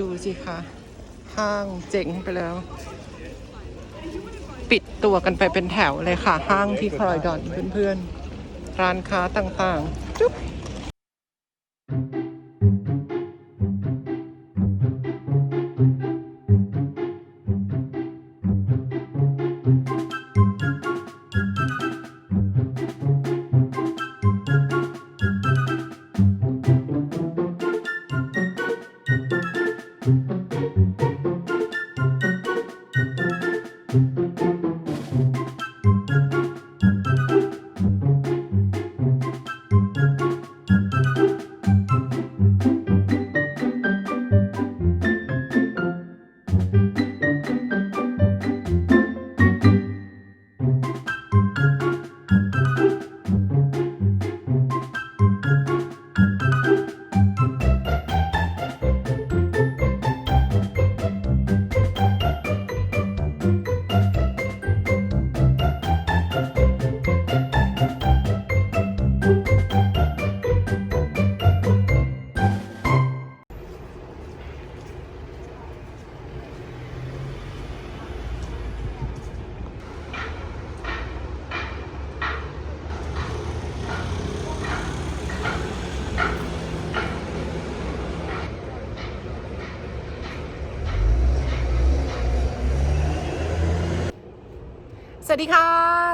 ดูสิคะห้างเจ๋งไปแล้ว ปิดตัวกันไปเป็นแถวเลยค่ะ ห้างที่คลอยดอนเพื่อนๆ ร้านค้าต่างๆ จุ๊บ สวัสดีค่ะ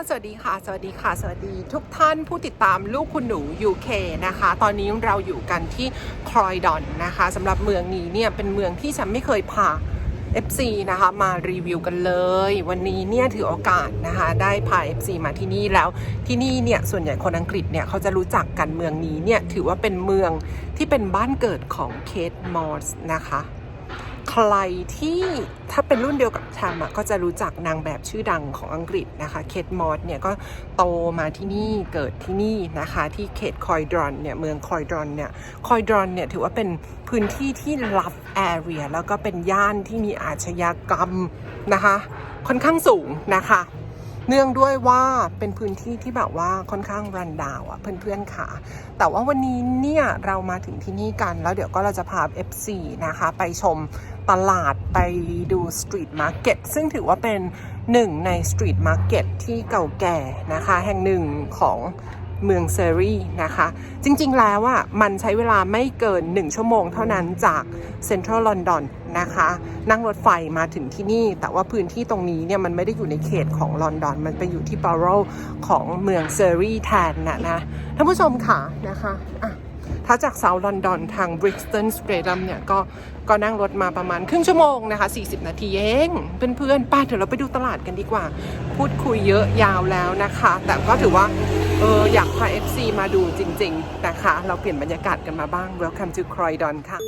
สวัสดีค่ะ สวัสดีค่ะ สวัสดีทุกท่านผู้ติดตามลูกคุณหนู UK นะคะ ตอนนี้เราอยู่กันที่ครอยดอนนะคะสำหรับเมืองนี้เนี่ยเป็นเมืองที่ฉันไม่เคยพา FC นะคะมารีวิวกันเลย วันนี้เนี่ยถือโอกาสนะคะได้พา FC มาที่นี่แล้วที่นี่เนี่ยส่วนใหญ่คนอังกฤษเนี่ยเขาจะรู้จักกันเมืองนี้เนี่ยถือว่าเป็นเมืองที่เป็นบ้านเกิดของเคทมอร์สนะคะ ใครที่ถ้าเป็นรุ่นเดียวกับแชมอะก็จะรู้จักนางแบบชื่อดังของอังกฤษนะคะเคทมอสเนี่ยก็โตมาที่นี่เกิดที่นี่นะคะที่เขตคอยดรอนเนี่ยเมืองคอยดรอนเนี่ยคอยดรอนเนี่ยถือว่าเป็นพื้นที่ที่ลับแอเรียแล้วก็เป็นย่านที่มีอาชญากรรมนะคะ ค่อนข้างสูงนะคะเนื่องด้วยว่าเป็นพื้นที่ที่แบบว่าค่อนข้างรันดาวอะเพื่อนๆค่ะ แต่ว่าวันนี้เนี่ยเรามาถึงที่นี่กัน แล้วเดี๋ยวก็เราจะพา F4 นะคะ ไปชม ตลาดไปดูสตรีทมาร์เก็ตซึ่งถือว่าเป็นหนึ่งในสตรีทมาร์เก็ตที่เก่าแก่นะคะ แห่งหนึ่งของเมืองเซรีนะคะ จริงๆแล้วอะมันใช้เวลาไม่เกิน 1 ชั่วโมงเท่านั้นจากเซ็นทรัลลอนดอนนะคะ นั่งรถไฟมาถึงที่นี่ แต่ว่าพื้นที่ตรงนี้เนี่ยมันไม่ได้อยู่ในเขตของลอนดอน มันไปอยู่ที่บาร์โรของเมืองเซรีแทนนะนะท่านผู้ชมค่ะนะคะอะ ถ้าจากเซาท์ลอนดอนทางบริกสตันสเตรดัมเนี่ยก็ก็นั่งรถมาประมาณครึ่งชั่วโมงนะคะ 40 นาทีเองเพื่อนๆป้าเดี๋ยวเราไปดูตลาดกันดีกว่า พูดคุยเยอะยาวแล้วนะคะ แต่ก็ถือว่าเอออยากพา FC มาดูจริง ๆ นะคะ เราเปลี่ยนบรรยากาศกันมาบ้าง Welcome to Croydon ค่ะ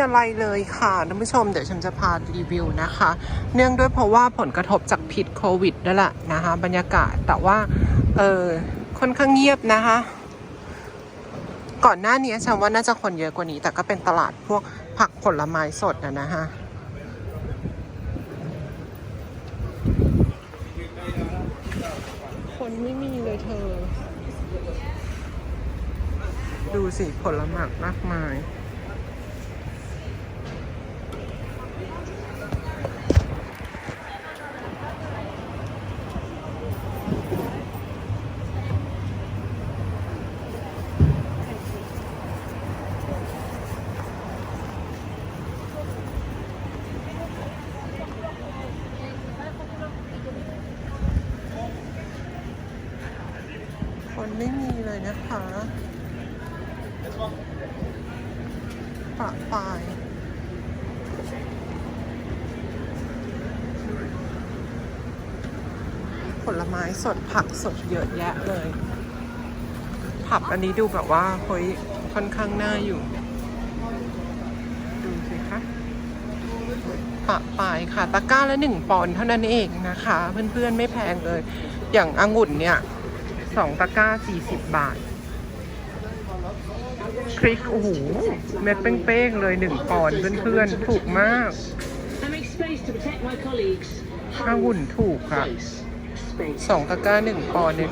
อยมีอะไรเลยค่ะท่านผู้ชมเดี๋ยวฉันจะพารีวิวนะคะ เนื่องด้วยเพราะว่าผลกระทบจากพิษโควิดนั่นแหละนะคะบรรยากาศแต่ว่าเออค่อนข้างเงียบนะคะ ก่อนหน้านี้ฉันว่าน่าจะคนเยอะกว่านี้ แต่ก็เป็นตลาดพวกผักผลไม้สดนะนะฮะคนไม่มีเลยเธอ ดูสิผลไม้มากมาย ไม่มีเลยนะคะปะปลาย ผ ลไม้สดผักสดเยอะแยะเลย ผับอันนี้ดูแบบว่าเฮ้ยค่อนข้างน่าอยู่ ดูสิคะปะปลายค่ะตะกร้าละหนึ่งปอนด์เท่านั้นเองนะคะ เพื่อนๆไม่แพงเลย อย่างองุ่นเนี่ยสองตะกร้าสี่สิบบาทพริกโอ้โหเม็ดเป้งๆเลยหนึ่งปอนด์เพื่อนๆถูกมาก I make space to protect my colleagues. องุ่นถูกค่ะ Space. สองตะกร้าหนึ่งปอนด์เนี่ย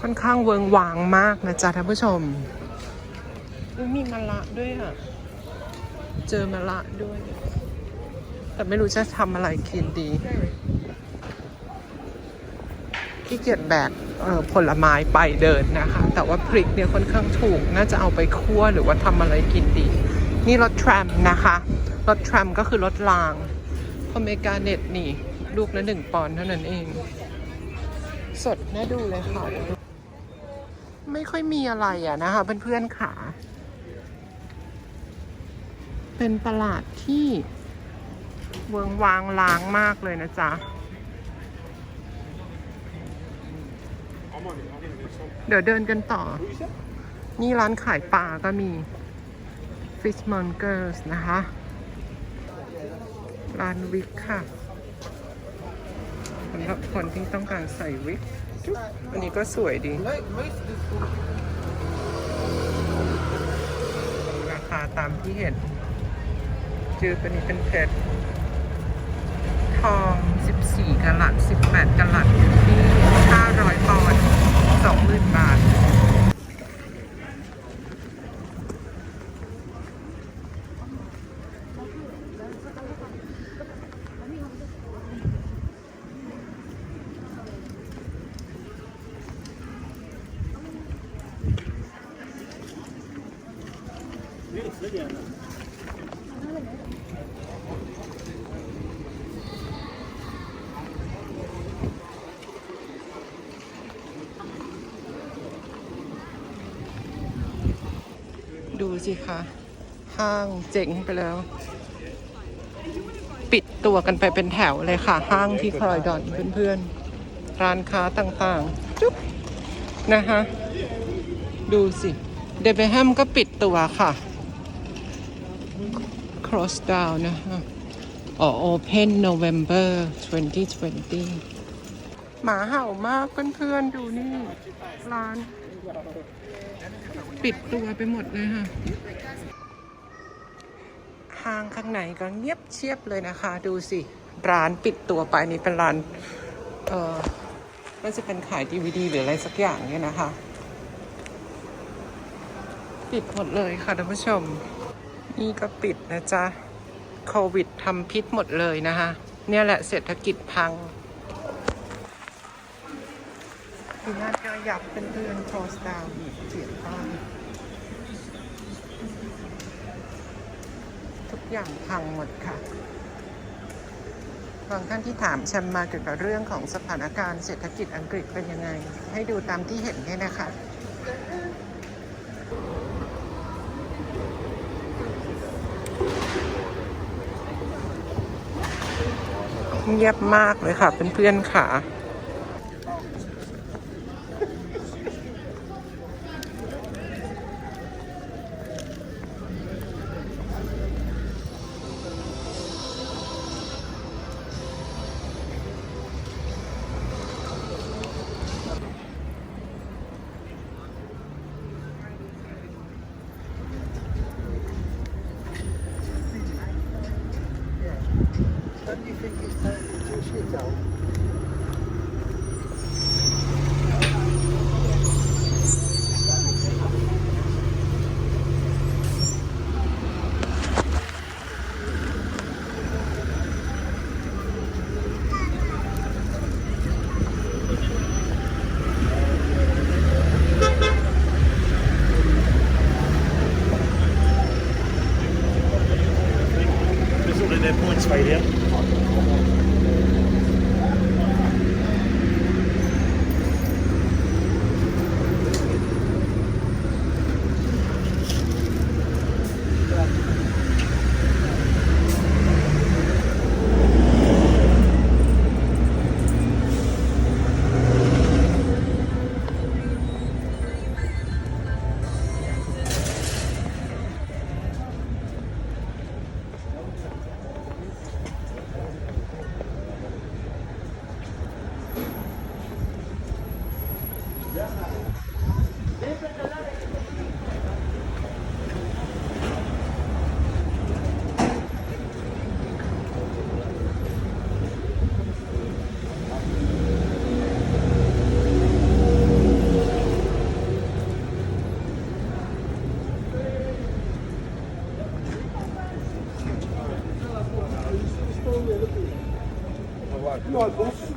ค่อนข้างเวิงวางมากนะจ๊ะท่านผู้ชมอุ๊ยมีมะละด้วยอะ เจอมะละด้วย แต่ไม่รู้จะทำอะไรกินดีขี้เกียจแบกเอ่อผลไม้ไปเดินนะคะ แต่ว่าพริกเนี่ยค่อนข้างถูก น่าจะเอาไปคั่วหรือว่าทำอะไรกินดี นี่รถแทรมนะคะ รถแทรมก็คือรถราง อเมริกาเน็ตนี่ ลูกละหนึ่งปอนด์เท่านั้นเอง สดน่าดูเลยค่ะ ไม่ค่อยมีอะไรอะนะคะเพื่อนๆขาเป็นตลาดที่เวิงวางล้างมากเลยนะจ๊ะ เดี๋ยวเดินกันต่อ นี่ร้านขายปลาก็มี Fishmongers นะคะ ร้านวิกค่ะสำหรับคนที่ต้องการใส่วิกอันนี้ก็สวยดี ราคาตามที่เห็น จือตัวนี้เป็นเพชรทอง 14กะลัด 18กะลัดอยู่ที่ 500ปอนด์20,000 บาท ดู สิคะ ห้างเจ๋งไปแล้ว ปิดตัวกันไปเป็นแถวเลยค่ะ ห้างที่คลอยดอนเพื่อนๆ ร้านค้าต่างๆ จุ๊บนะคะ ดูสิ เดเบแฮมก็ปิดตัวค่ะ cross down นะคะอ๋อ open November 2020 หมาเห่ามากเพื่อนๆ ดูนี่ ร้าน ปิดตัวไปหมดเลยค่ะ ห้างข้างในก็เงียบเชียบเลยนะคะ ดูสิ ร้านปิดตัวไปนี่เป็นร้าน เออน่าจะเป็นขายดีวดีหรืออะไรสักอย่างเนี่ยนะคะ ปิดหมดเลยค่ะท่านผู้ชม นี่ก็ปิดนะจ๊ะ โควิดทำพิษหมดเลยนะคะ เนี่ยแหละเศรษฐกิจพัง ทีน่าก็ยับเป็นเพื่อนโคสดาวอีกเสียบ้างทุกอย่างพังหมดค่ะ บางท่านที่ถามแชมมาเกี่ยวกับเรื่องของสถานการณ์เศรษฐกิจอังกฤษเป็นยังไง ให้ดูตามที่เห็นเนี่ยนะคะเงียบมากเลยค่ะเพื่อนๆค่ะ Gott,